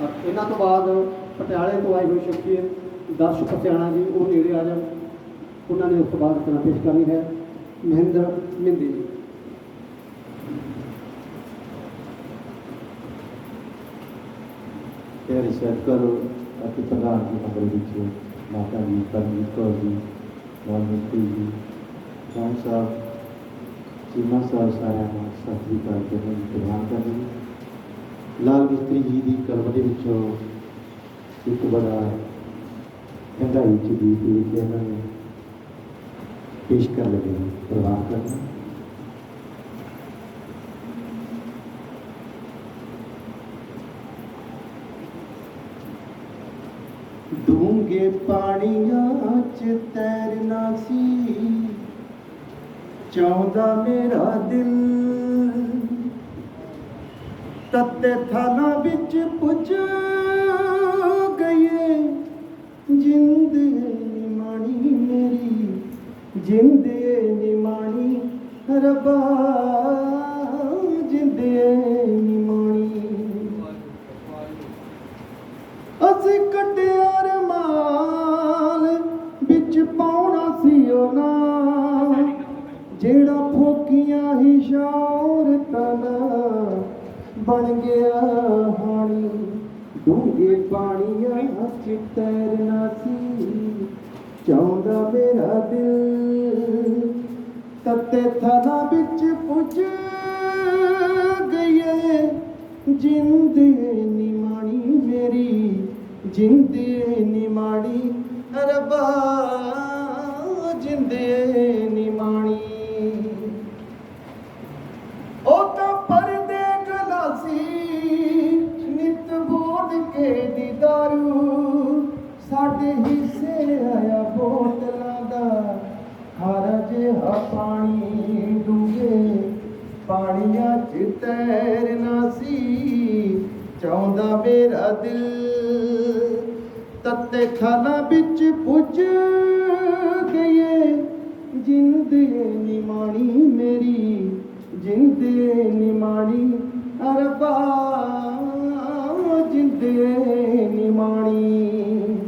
ਇਹਨਾਂ ਤੋਂ ਬਾਅਦ ਪਟਿਆਲੇ ਤੋਂ ਆਏ ਹੋਏ ਸ਼ਖਸੀਅਤ ਦਰਸ਼ ਪਟਿਆਣਾ ਜੀ, ਉਹ ਨੇੜੇ ਆ ਜਾਣ ਉਹਨਾਂ ਨੇ ਉਸ ਤੋਂ ਬਾਅਦ ਰਚਨਾ ਪੇਸ਼ ਕਰਨੀ ਹੈ, ਮਹਿੰਦਰ ਮਿੰਦੀ ਜੀ ਪਿਆਰੇ ਸ਼ਰਕਰ ਅਤੇ ਪ੍ਰਧਾਨ ਦੀ ਮੰਡਲ ਵਿੱਚ ਮਾਤਾ ਜੀ, ਪਰਮਜੀਤ ਕੌਰ ਜੀ ਵਾਲਮੀਕੀ ਜੀ ਰਾਮ ਸਾਹਿਬ, ਚੀਮਾ ਸਾਹਿਬ ਸਾਰਿਆਂ ਨੂੰ ਸਤਿ ਸ੍ਰੀ ਅਕਾਲ ਕਰਨ ਦੀ ਕਰਦੇ ਹਾਂ। ਲਾਲ ਮਿਸਤਰੀ ਜੀ ਦੀ ਕਲਮ ਦੇ ਵਿੱਚੋਂ ਇੱਕ ਬੜਾ ਡੰਗਾਈ ਚ ਦੀ ਤੇ ਇਹਨਾਂ ਨੇ ਪੇਸ਼ ਕਰ ਲਗੇ ਪ੍ਰਵਾਨ ਕਰਨਾ ਡੂੰਘੇ ਪਾਣੀਆਂ ਚ ਤੈਰਨਾ ਸੀ, ਚਾਹੁੰਦਾ ਮੇਰਾ ਦਿਲ ਤੱਤੇ ਥਾਲਾਂ ਵਿੱਚ ਪੁੱਜ ਗਏ। ਜਿੰਦ ਨਿਮਾਣੀ ਮੇਰੀ, ਜਿੰਦ ਨਿਮਾਣੀ ਰੱਬਾ, ਜਿੰਦ ਨਿਮਾਣੀ। ਅਸੀਂ ਕੱਟਿਆ ਰਮਾਲ ਵਿੱਚ ਪਾਉਣਾ ਸੀ ਉਹ ਨਾ ਜਿਹੜਾ ਫੋਕੀਆਂ ਹੀ ਸ਼ੌਰਤਾਂ ਦਾ ਬਣ ਗਿਆ ਹਾਣੀ। ਡੂੰਘੇ ਪਾਣੀਆਂ ਚ ਤੈਰਨਾ ਸੀ ਚਾਹੁੰਦਾ ਮੇਰਾ ਦਿਲ ਤੱਤੇ ਥਾਲਾਂ ਵਿੱਚ ਪੁੱਜ ਗਈਏ। ਜਿੰਦ ਨਿਮਾਣੀ ਮੇਰੀ, ਜਿੰਦ ਪਾਣੀਆਂ ਚ ਤੈਰਨਾ ਸੀ, ਚਾਹੁੰਦਾ ਮੇਰਾ ਦਿਲ। ਤੱਤੇ ਖਾਲਾਂ ਵਿੱਚ ਪੁੱਜ ਗਏ ਜਿੰਦ ਨਿਮਾਣੀ ਮੇਰੀ ਜਿੰਦ ਨਿਮਾਣੀ ਅਰਬਾ ਜਿੰਦ ਨਿਮਾਣੀ।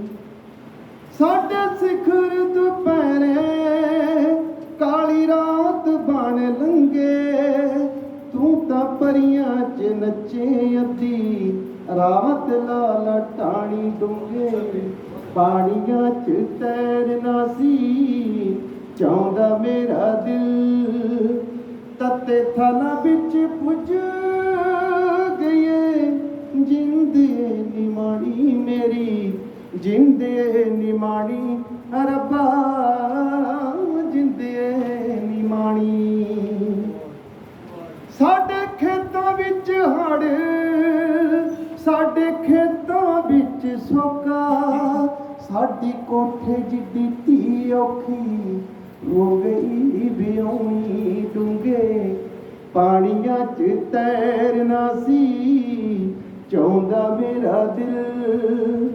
ਸਾਡੇ ਸਿਖਰ ਤੋਂ ਪੈ ਤਾਂ ਚ ਨੱਚੇ ਅੱਧੀ ਰਾਤ ਲਾਲ ਟਾਣੀ ਡੂੰਘੇ। ਪਾਣੀਆਂ ਚ ਤੈਰਨਾ ਸੀ ਚਾਹੁੰਦਾ ਮੇਰਾ ਦਿਲ। ਤੱਤੇ ਥਾਲਾਂ ਵਿੱਚ ਪੁੱਜ ਗਏ ਜਿੰਦੇ ਨਿਮਾਣੀ ਮੇਰੀ, ਜਿੰਦੇ ਨਿਮਾਣੀ ਰੱਬਾ। ਵਿੱਚ ਸੋਕਾ, ਸਾਡੀ ਕੋਠੇ ਜਿੱਡੀ ਧੀ ਔਖੀ ਹੋ ਗਈ ਬਿਉਣੀ ਡੂੰਗੇ ਪਾਣੀਆਂ 'ਚ ਤੈਰਨਾ ਸੀ, ਚਾਹੁੰਦਾ ਮੇਰਾ ਦਿਲ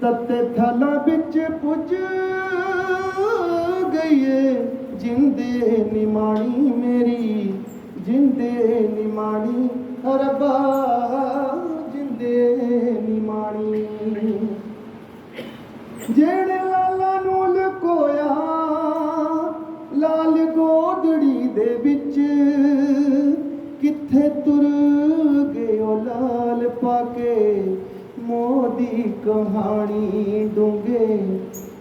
ਤੱਤੇ ਥਾਲਾਂ ਵਿੱਚ ਪੁੱਜ ਗਈਏ, ਜਿੰਦੇ ਨਿਮਾਣੀ ਮੇਰੀ, ਜਿੰਦੇ ਨਿਮਾਣੀ ਰੱਬਾ ਵਿੱਚ ਕਿੱਥੇ ਤੁਰ ਗਏ ਉਹ ਲਾਲ ਪਾ ਕੇ ਮੋਦੀ ਕਹਾਣੀ ਡੂੰਗੇ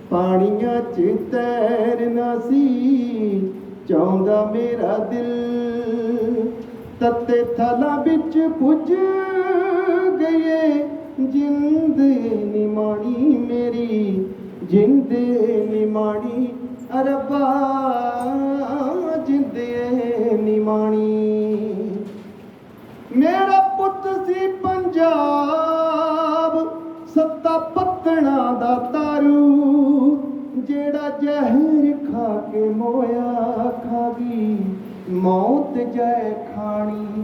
ਪਾਣੀਆਂ ਚ ਤੈਰਨਾ ਸੀ, ਚਾਹੁੰਦਾ ਮੇਰਾ ਦਿਲ। ਤੱਤੇ ਥਾਲਾਂ ਵਿੱਚ ਪੁੱਜ ਗਏ। ਜਿੰਦ ਨਿਮਾਣੀ ਮੇਰੀ, ਜਿੰਦ ਨਿਮਾਣੀ ਅਰਬਾ। ਨਿਮਾਣੀ ਮੇਰਾ ਪੁੱਤ ਸੀ ਪੰਜਾਬ, ਸੱਤਾ ਪੱਤਣਾ ਦਾ ਤਾਰੂ, ਜਿਹੜਾ ਜ਼ਹਿਰ ਖਾ ਕੇ ਮੋਇਆ ਖਾਗੀ ਮੌਤ ਜੈ ਖਾਣੀ,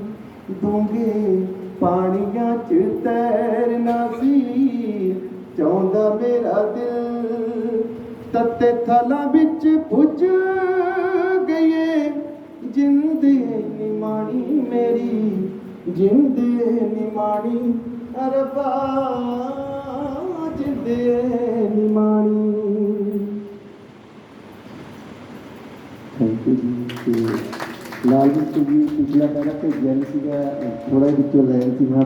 ਡੂੰਘੇ ਪਾਣੀਆਂ ਚ ਤੈਰਨਾ ਸੀ। ਚਾਹੁੰਦਾ ਮੇਰਾ ਦਿਲ ਤੱਤੇ ਥਾਲਾਂ ਵਿੱਚ ਭੁੱਜ ਜਿੰਦ ਨਿਮਾਣੀ ਮੇਰੀ ਜਿੰਦ ਨਿਮਾਣੀ ਅਰਬਾ ਜਿੰਦੇ ਨਿਮਾਣੀ ਥੈਂਕ ਯੂ ਜੀ ਲਾਲ ਜੀ ਜੀ ਪਿਛਲਾ ਪੈਰਾ ਭੇਜਿਆ ਨਹੀਂ ਸੀਗਾ ਥੋੜਾ ਵਿੱਚੋਂ ਲੈ ਸੀ, ਮੈਂ